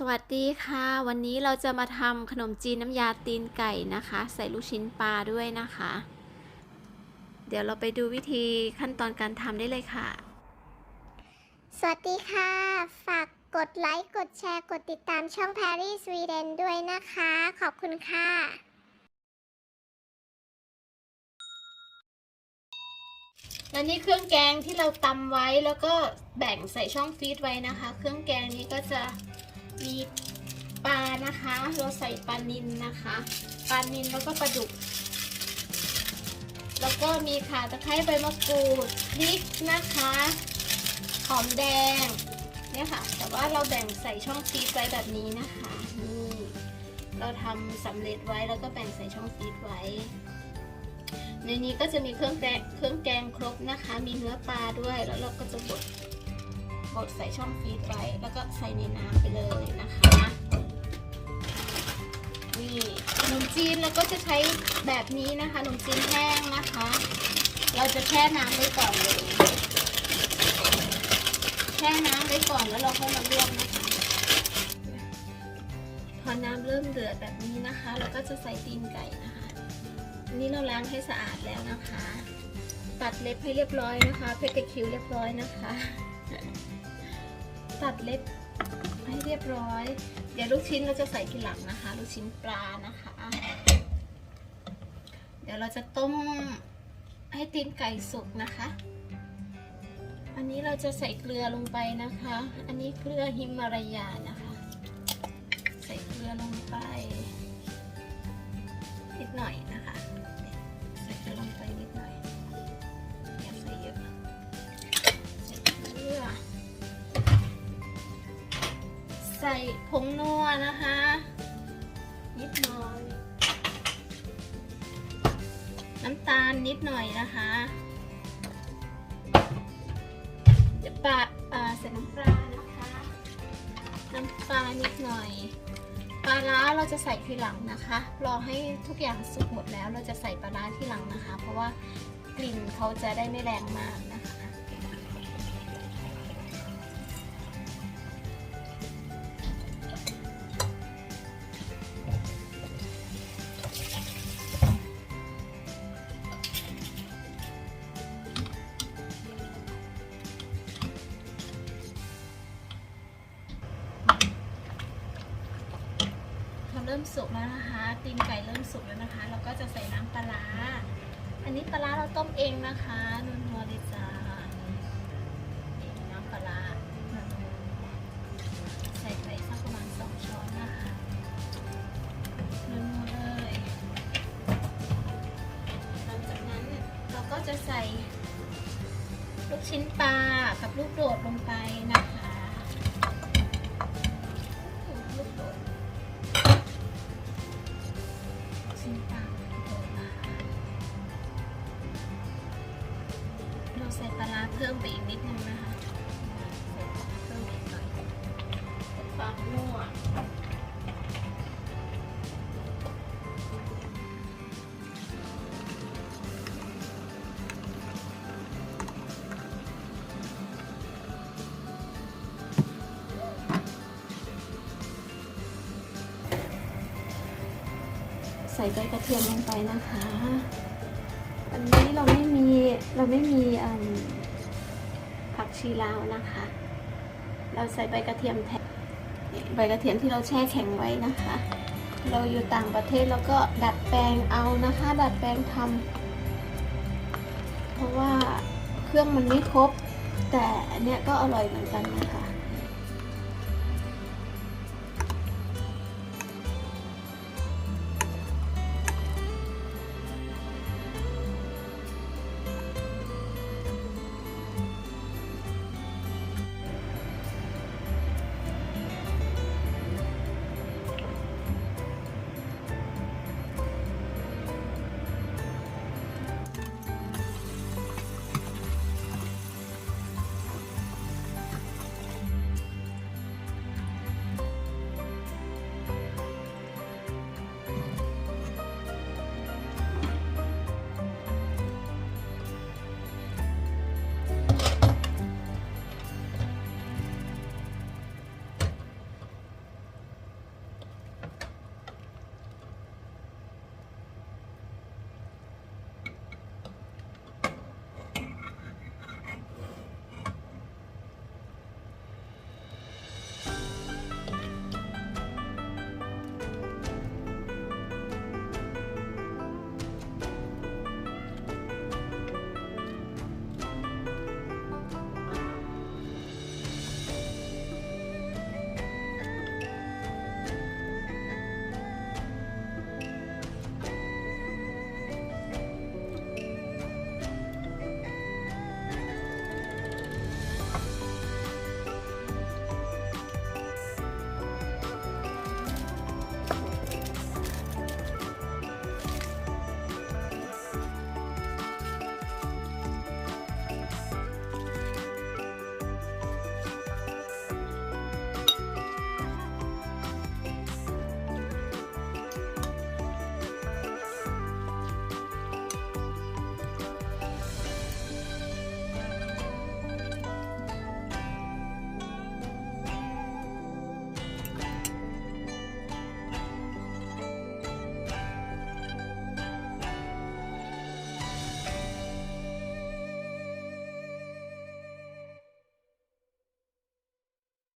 สวัสดีค่ะ วันนี้เราจะมาทำขนมจีนน้ำยาตีนไก่นะคะ ใส่ลูกชิ้นปลาด้วยนะคะ เดี๋ยวเราไปดูวิธีขั้นตอนการทำได้เลยค่ะ สวัสดีค่ะ ฝากกดไลค์กดแชร์กดติดตามช่อง Paris Sweden ด้วยนะคะ ขอบคุณค่ะและนี่เครื่องแกงที่เราตำไว้แล้วก็แบ่งใส่ช่องฟรีซไว้นะคะ เครื่องแกงนี้ก็จะ มีปลานะคะ เราใส่ปลานิลนะคะ ปลานิลแล้วก็ปลาดุก แล้วก็มีข่าตะไคร้ใบมะกรูดพริกนะคะ หอมแดง เนี่ยค่ะ แต่ว่าเราแบ่งใส่ช่องฟรีซไว้แบบนี้นะคะ นี่ เราทำสำเร็จไว้แล้วก็แบ่งใส่ช่องฟรีซไว้ ในนี้ก็จะมีเครื่องแกงเครื่องแกงครบนะคะ มีเนื้อปลาด้วย แล้วเราก็จะบดบดใส่ช่องฟรีซไว้ แล้วก็ใส่ในน้ำไปเลย จีนเราก็จะใช้แบบนี้นะคะขนมจีนแห้งนะคะ เราจะแช่น้ำไว้ก่อนเลย แช่น้ำไว้ก่อนแล้วเราค่อยมาลวกนะคะ พอน้ำเริ่มเดือดแบบนี้นะคะ เราก็จะใส่ตีนไก่นะคะนนี้เราล้างให้สะอาดแล้วนะคะ ตัดเล็บให้เรียบร้อยนะคะ เพชรคิวเรียบร้อยนะคะ ตัดเล็บ ให้เรียบร้อย เดี๋ยวลูกชิ้นเราจะใส่ทีหลังนะคะ ลูกชิ้นปลานะคะ เดี๋ยวเราจะต้มให้ตีนไก่สุกนะคะ อันนี้เราจะใส่เกลือลงไปนะคะ อันนี้เกลือฮิมาลายานะคะ ใส่เกลือลงไป ผงนัวนะคะ นิดหน่อย น้ำตาลนิดหน่อยนะคะเดี๋ยวปลาอ่าใส่น้ำปลานะคะ น้ำปลานิดหน่อยปลาร้าเราจะใส่ทีหลังนะคะ รอให้ทุกอย่างสุกหมดแล้วเราจะใส่ปลาร้าทีหลังนะคะ เพราะว่ากลิ่นเขาจะได้ไม่แรงมากนะ ริ่มสุกแล้วนะคะ ตีนไก่เริ่มสุกแล้วนะคะ เราก็จะใส่น้ำปลาร้าอันนี้ปลาร้าเราต้มเองนะคะนัวๆเลยจ้าน้ำปลาร้าใส่ไปสักประมาณสองช้อนนะคะนัวๆเลย หลังจากนั้นเราก็จะใส่ลูกชิ้นปลากับลูกโดดลงไปนะคะ ใส่ปลาร้าเพิ่มไปอีกนิดนึงนะคะใส่เพิ่มอีกหน่อยความนัวใส่ใบกระเทียมลงไปนะคะ เราไม่มีผักชีลาวนะคะ เราใส่ใบกระเทียมแทนใบกระเทียมที่เราแช่แข็งไว้นะคะ เราอยู่ต่างประเทศแล้วก็ดัดแปลงเอานะคะ ดัดแปลงทำเพราะว่าเครื่องมันไม่ครบ แต่อันเนี้ยก็อร่อยเหมือนกันนะคะ